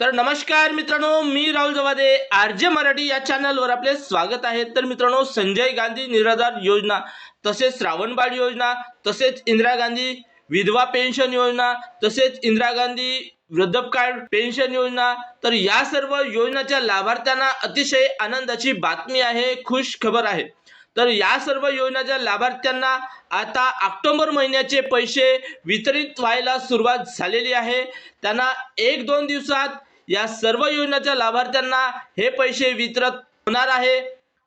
तर नमस्कार मित्रांनो मी राहुल जवादे आर जे मराठी या चॅनलवर आपले स्वागत आहे. तर मित्रांनो संजय गांधी निराधार योजना तसेच श्रावणबाळ योजना तसेच इंदिरा गांधी विधवा पेन्शन योजना तसेच इंदिरा गांधी वृद्धकाळ पेन्शन योजना. तर या सर्व योजनाच्या लाभार्थ्यांना अतिशय आनंदाची बातमी आहे खुश खबर आहे. तर या सर्व योजनाच्या लाभार्थ्यांना आता ऑक्टोबर महिन्याचे पैसे वितरित व्हायला सुरुवात झालेली आहे. त्यांना एक दोन दिवसात या सर्व योजनाच्या लाभार्थ्यांना हे पैसे वितरित होणार आहे.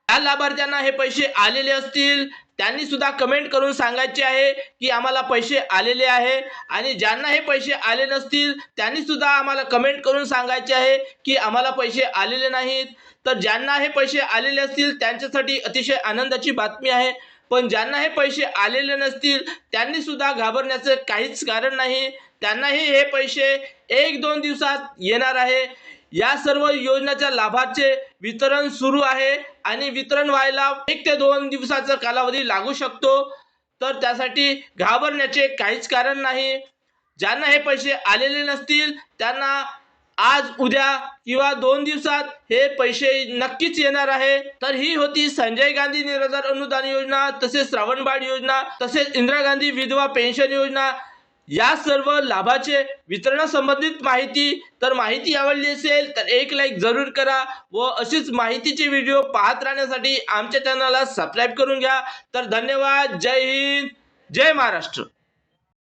त्या लाभार्थ्यांना हे पैसे आलेले असतील त्यांनी सुद्धा कमेंट करून सांगायचे आहे की आम्हाला पैसे आलेले आहे आणि ज्यांना हे पैसे आले नसतील त्यांनी सुद्धा आम्हाला कमेंट करून सांगायचे आहे की आम्हाला पैसे आलेले नाहीत. तर ज्यांना हे पैसे आलेले असतील त्यांच्यासाठी अतिशय आनंदाची बातमी आहे. पण ज्यांना हे पैसे आलेले नसतील त्यांनी सुद्धा घाबरण्याचं काहीच कारण नाही. त्यांनाही हे पैसे एक दोन दिवसात येणार आहे. या सर्व योजनाच्या लाभाचे वितरण सुरू आहे आणि वितरण व्हायला एक ते दोन दिवसाचा कालावधी लागू शकतो. तर त्यासाठी घाबरण्याचे काहीच कारण नाही. ज्यांना हे पैसे आलेले नसतील त्यांना आज उद्या किंवा दोन दिवसात हे पैसे नक्कीच येणार आहे. तर ही होती संजय गांधी निराधार अनुदान योजना तसेच श्रावणबाळ योजना तसेच इंदिरा गांधी विधवा पेन्शन योजना. या सर्व लाभाचे वितरणासंबंधित माहिती तर माहिती आवडली असेल तर एक लाईक जरूर करा व अशीच माहितीचे व्हिडिओ पाहत राहण्यासाठी आमच्या चॅनलला सबस्क्राईब करून घ्या. तर धन्यवाद. जय हिंद. जय महाराष्ट्र.